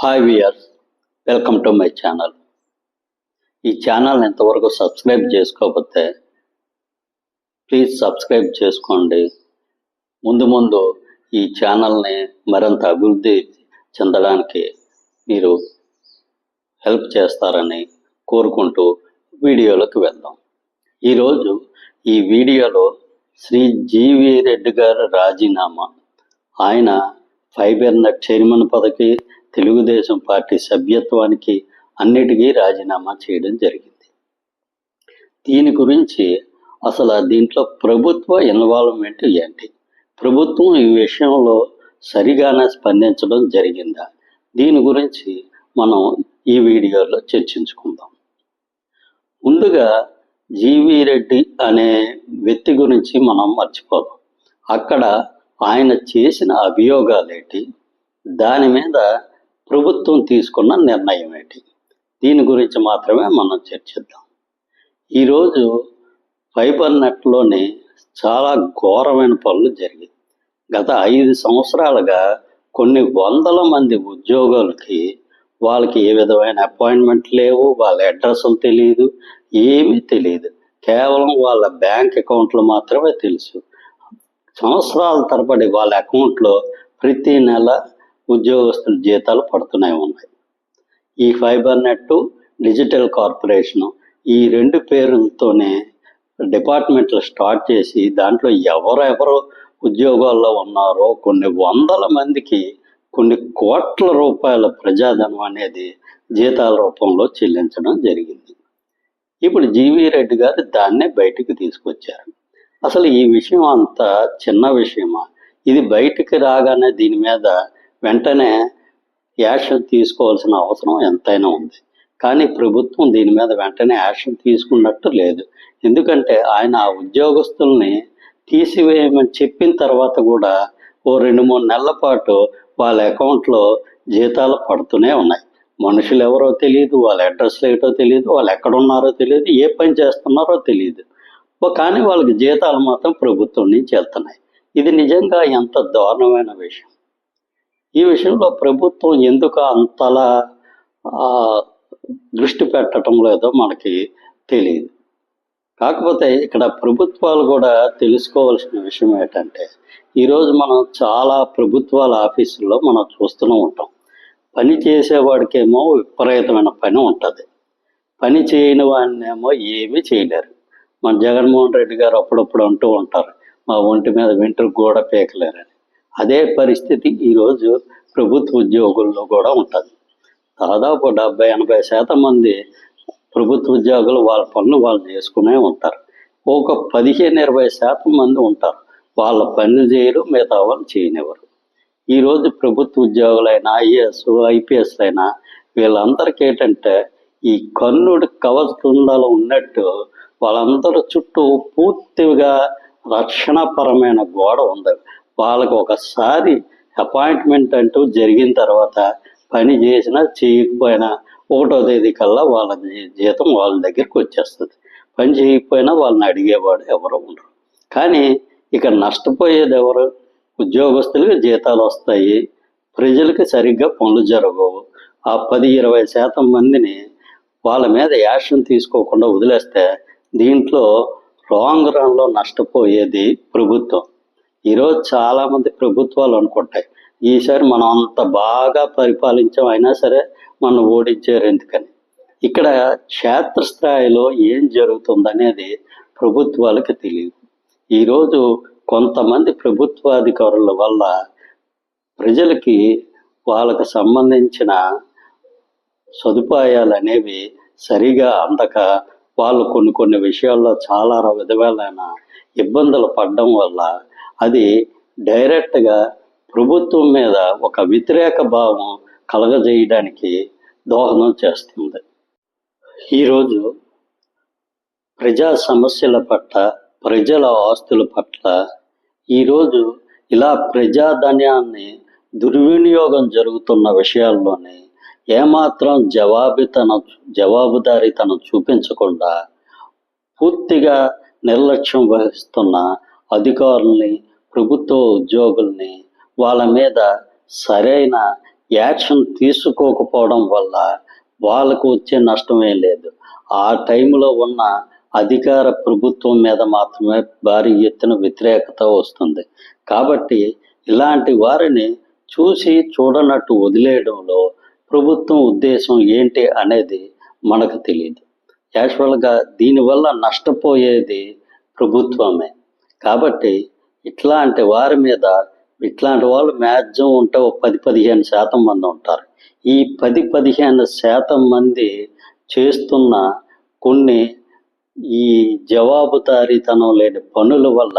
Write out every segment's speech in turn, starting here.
Hi viewers welcome to my channel ఈ channel ఎంతవరకు subscribe చేసుకోకపోతే ప్లీజ్ సబ్స్క్రైబ్ చేసుకోండి. ముందు ముందు ఈ ఛానల్ని మరింత అభివృద్ధి చెందడానికి మీరు హెల్ప్ చేస్తారని కోరుకుంటూ వీడియోలోకి వెళ్దాం. ఈరోజు ఈ వీడియోలో శ్రీ జీవి రెడ్డి గారి రాజీనామా. ఆయన ఫైబర్ నెట్ చైర్మన్ పదకి తెలుగుదేశం పార్టీ సభ్యత్వానికి అన్నిటికీ రాజీనామా చేయడం జరిగింది. దీని గురించి అసలు దీంట్లో ప్రభుత్వ ఇన్వాల్వ్మెంట్ ఏంటి? ప్రభుత్వం ఈ విషయంలో సరిగానే స్పందించడం జరిగిందా? దీని గురించి మనం ఈ వీడియోలో చర్చించుకుందాం. ముందుగా జీవి రెడ్డి అనే వ్యక్తి గురించి మనం మర్చిపోదాం. అక్కడ ఆయన చేసిన అభియోగాలేంటి? దాని మీద ప్రభుత్వం తీసుకున్న నిర్ణయం ఏంటి? దీని గురించి మాత్రమే మనం చర్చిద్దాం. ఈరోజు ఫైబర్ నెట్లోని చాలా ఘోరమైన పనులు జరిగాయి. గత ఐదు సంవత్సరాలుగా కొన్ని వందల మంది ఉద్యోగులకి వాళ్ళకి ఏ విధమైన అపాయింట్మెంట్ లేవు వాళ్ళ అడ్రస్లు తెలియదు ఏమీ తెలియదు కేవలం వాళ్ళ బ్యాంక్ అకౌంట్లు మాత్రమే తెలుసు. సంవత్సరాల తరబడి వాళ్ళ అకౌంట్లో ప్రతి నెల ఉద్యోగస్తుల జీతాలు పడుతూనే ఉన్నాయి. ఈ ఫైబర్ నెట్ డిజిటల్ కార్పొరేషన్ ఈ రెండు పేర్లతోనే డిపార్ట్మెంట్లు స్టార్ట్ చేసి దాంట్లో ఎవరెవరు ఉద్యోగాల్లో ఉన్నారో కొన్ని వందల మందికి కొన్ని కోట్ల రూపాయల ప్రజాధనం అనేది జీతాల రూపంలో చెల్లించడం జరిగింది. ఇప్పుడు జీవీ రెడ్డి గారు దాన్నే బయటికి తీసుకొచ్చారు. అసలు ఈ విషయం అంత చిన్న విషయమా? ఇది బయటికి రాగానే దీని మీద వెంటనే యాక్షన్ తీసుకోవాల్సిన అవసరం ఎంతైనా ఉంది. కానీ ప్రభుత్వం దీని మీద వెంటనే యాక్షన్ తీసుకున్నట్టు లేదు. ఎందుకంటే ఆయన ఆ ఉద్యోగస్తుల్ని తీసివేయమని చెప్పిన తర్వాత కూడా ఓ రెండు మూడు నెలల పాటు వాళ్ళ అకౌంట్లో జీతాలు పడుతూనే ఉన్నాయి. మనుషులు ఎవరో తెలియదు వాళ్ళ అడ్రస్లు ఏటో తెలియదు వాళ్ళు ఎక్కడ ఉన్నారో తెలియదు ఏ పని చేస్తున్నారో తెలియదు కానీ వాళ్ళకి జీతాలు మాత్రం ప్రభుత్వం నుంచి వెళ్తున్నాయి. ఇది నిజంగా ఎంత దారుణమైన విషయం. ఈ విషయంలో ప్రభుత్వం ఎందుకు అంతలా దృష్టి పెట్టడం లేదో మనకి తెలియదు. కాకపోతే ఇక్కడ ప్రభుత్వాలు కూడా తెలుసుకోవాల్సిన విషయం ఏంటంటే ఈరోజు మనం చాలా ప్రభుత్వాల ఆఫీసుల్లో మనం చూస్తూనే ఉంటాం. పని చేసేవాడికేమో విపరీతమైన పని ఉంటుంది. పని చేయని వాడినేమో ఏమీ చేయలేరు. మన జగన్మోహన్ రెడ్డి గారు అప్పుడప్పుడు అంటూ ఉంటారు మా ఒంటి మీద వెంట్రుకు కూడా పీకలేరని. అదే పరిస్థితి ఈరోజు ప్రభుత్వ ఉద్యోగుల్లో కూడా ఉంటుంది. దాదాపు డెబ్బై ఎనభై శాతం మంది ప్రభుత్వ ఉద్యోగులు వాళ్ళ పనులు వాళ్ళు చేసుకునే ఉంటారు. ఒక పదిహేను ఇరవై శాతం మంది ఉంటారు. వాళ్ళ పనులు చేయరు మిగతా వాళ్ళు చేయనివ్వరు. ఈరోజు ప్రభుత్వ ఉద్యోగులైనా ఐఏఎస్ ఐపీఎస్ అయినా వీళ్ళందరికీ ఏంటంటే ఈ కన్నుడు బృందాలు ఉన్నట్టు వాళ్ళందరూ చుట్టూ పూర్తిగా రక్షణపరమైన గోడ ఉంది. వాళ్ళకు ఒకసారి అపాయింట్మెంట్ అంటూ జరిగిన తర్వాత పని చేసినా చేయకపోయినా ఒకటో తేదీ కల్లా వాళ్ళ జీతం వాళ్ళ దగ్గరికి వచ్చేస్తుంది. పని చేయకపోయినా వాళ్ళని అడిగేవాడు ఎవరు ఉండరు. కానీ ఇక నష్టపోయేది ఎవరు? ఉద్యోగస్తులకి జీతాలు వస్తాయి. ప్రజలకి సరిగ్గా పనులు జరగవు. ఆ పది ఇరవై శాతం మందిని వాళ్ళ మీద యాక్షన్ తీసుకోకుండా వదిలేస్తే దీంట్లో రాంగ్ రన్లో నష్టపోయేది ప్రభుత్వం. ఈరోజు చాలామంది ప్రభుత్వాలు అనుకుంటాయి. ఈసారి మనం అంత బాగా పరిపాలించాం అయినా సరే మనం ఓడించారు ఎందుకని? ఇక్కడ క్షేత్రస్థాయిలో ఏం జరుగుతుందనేది ప్రభుత్వాలకు తెలియదు. ఈరోజు కొంతమంది ప్రభుత్వాధికారుల వల్ల ప్రజలకి వాళ్ళకు సంబంధించిన సదుపాయాలు అనేవి సరిగా అందక వాళ్ళు కొన్ని కొన్ని విషయాల్లో చాలా విధమైన ఇబ్బందులు పడడం వల్ల అది డైరెక్ట్గా ప్రభుత్వం మీద ఒక వ్యతిరేక భావం కలగజేయడానికి దోహదం చేస్తుంది. ఈరోజు ప్రజా సమస్యల పట్ల ప్రజల ఆస్తుల పట్ల ఈరోజు ఇలా ప్రజాధన్యాన్ని దుర్వినియోగం జరుగుతున్న విషయాల్లోనే ఏమాత్రం జవాబితన జవాబుదారీతనం చూపించకుండా పూర్తిగా నిర్లక్ష్యం వహిస్తున్న అధికారుల్ని ప్రభుత్వ ఉద్యోగుల్ని వాళ్ళ మీద సరైన యాక్షన్ తీసుకోకపోవడం వల్ల వాళ్ళకు వచ్చే నష్టమే లేదు. ఆ టైంలో ఉన్న అధికార ప్రభుత్వం మీద మాత్రమే భారీ ఎత్తున వ్యతిరేకత వస్తుంది. కాబట్టి ఇలాంటి వారిని చూసి చూడనట్టు వదిలేయడంలో ప్రభుత్వం ఉద్దేశం ఏంటి అనేది మనకు తెలియదు యాక్చువల్గా దీనివల్ల నష్టపోయేది ప్రభుత్వమే. కాబట్టి ఇట్లాంటి వారి మీద ఇట్లాంటి వాళ్ళు మ్యాక్సిమం ఉంటే ఒక పది పదిహేను శాతం మంది ఉంటారు. ఈ పది పదిహేను శాతం మంది చేస్తున్న కొన్ని ఈ జవాబుదారీతనం లేని పనుల వల్ల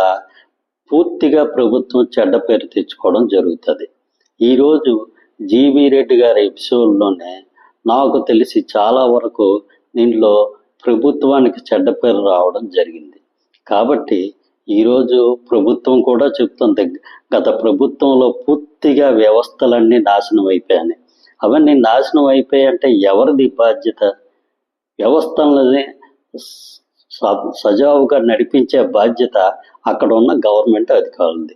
పూర్తిగా ప్రభుత్వం చెడ్డ పేరు తెచ్చుకోవడం జరుగుతుంది. ఈరోజు జీవి రెడ్డి గారి ఎపిసోడ్లోనే నాకు తెలిసి చాలా వరకు దీనిలో ప్రభుత్వానికి చెడ్డ పేరు రావడం జరిగింది. కాబట్టి ఈరోజు ప్రభుత్వం కూడా చెప్తుంది గత ప్రభుత్వంలో పూర్తిగా వ్యవస్థలన్నీ నాశనం అయిపోయాయి. అవన్నీ నాశనం అయిపోయాయంటే ఎవరిది బాధ్యత? వ్యవస్థలని స- సజావుగా నడిపించే బాధ్యత అక్కడ ఉన్న గవర్నమెంట్ అధికారులది.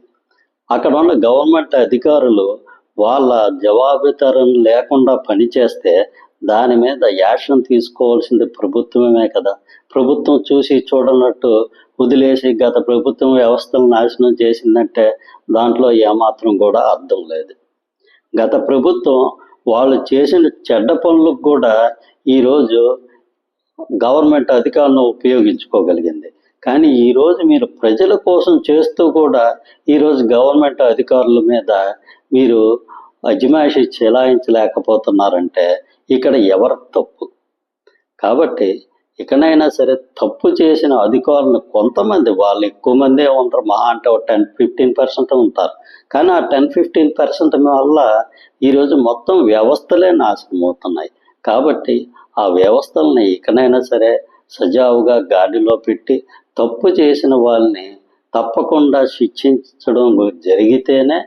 అక్కడ ఉన్న గవర్నమెంట్ అధికారులు వాళ్ళ జవాబుదారం లేకుండా పనిచేస్తే దాని మీద యాక్షన్ తీసుకోవాల్సింది ప్రభుత్వమే కదా. ప్రభుత్వం చూసి చూడనట్టు వదిలేసి గత ప్రభుత్వం వ్యవస్థను నాశనం చేసిందంటే దాంట్లో ఏమాత్రం కూడా అర్థం లేదు. గత ప్రభుత్వం వాళ్ళు చేసిన చెడ్డ పనులకు కూడా ఈరోజు గవర్నమెంట్ అధికారులను ఉపయోగించుకోగలిగింది. కానీ ఈరోజు మీరు ప్రజల కోసం చేస్తూ కూడా ఈరోజు గవర్నమెంట్ అధికారుల మీద మీరు అజమాయిషి చెలాయించలేకపోతున్నారంటే ఇక్కడ ఎవరి తప్పు? కాబట్టి ఇకనైనా సరే తప్పు చేసిన అధికారులు కొంతమంది వాళ్ళు ఎక్కువ మందే ఉంటారు మహా అంటే ఒక టెన్ ఫిఫ్టీన్ పర్సెంట్ ఉంటారు. కానీ ఆ టెన్ ఫిఫ్టీన్ పర్సెంట్ వల్ల ఈరోజు మొత్తం వ్యవస్థలే నాశనం అవుతున్నాయి కాబట్టి ఆ వ్యవస్థల్ని ఇకనైనా సరే సజావుగా గాడిలో పెట్టి తప్పు చేసిన వాళ్ళని తప్పకుండా శిక్షించడం జరిగితేనే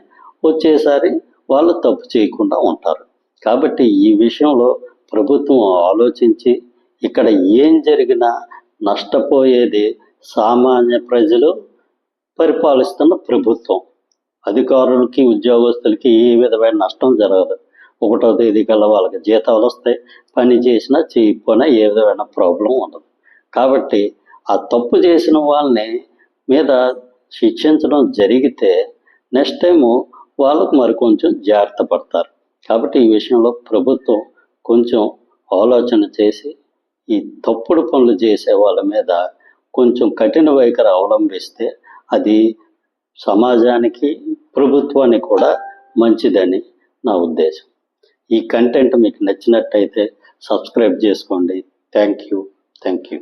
వచ్చేసారి వాళ్ళు తప్పు చేయకుండా ఉంటారు. కాబట్టి ఈ విషయంలో ప్రభుత్వం ఆలోచించి ఇక్కడ ఏం జరిగినా నష్టపోయేది సామాన్య ప్రజలు పరిపాలిస్తున్న ప్రభుత్వం. అధికారులకి ఉద్యోగస్తులకి ఏ విధమైన నష్టం జరగదు. ఒకటో తేదీ కల్లా వాళ్ళకి జీతాలు వస్తాయి. పని చేసినా చేయకపోయినా ఏ విధమైన ప్రాబ్లం ఉండదు. కాబట్టి ఆ తప్పు చేసిన వాళ్ళని మీద శిక్షించడం జరిగితే నెక్స్ట్ టైము వాళ్ళకు మరి కొంచెం జాగ్రత్త పడతారు. కాబట్టి ఈ విషయంలో ప్రభుత్వం కొంచెం ఆలోచన చేసి ఈ తప్పుడు పనులు చేసే వాళ్ళ మీద కొంచెం కఠిన వైఖరి అవలంబిస్తే అది సమాజానికి ప్రభుత్వానికి కూడా మంచిదని నా ఉద్దేశం. ఈ కంటెంట్ మీకు నచ్చినట్టయితే సబ్స్క్రైబ్ చేసుకోండి. Thank you. Thank you.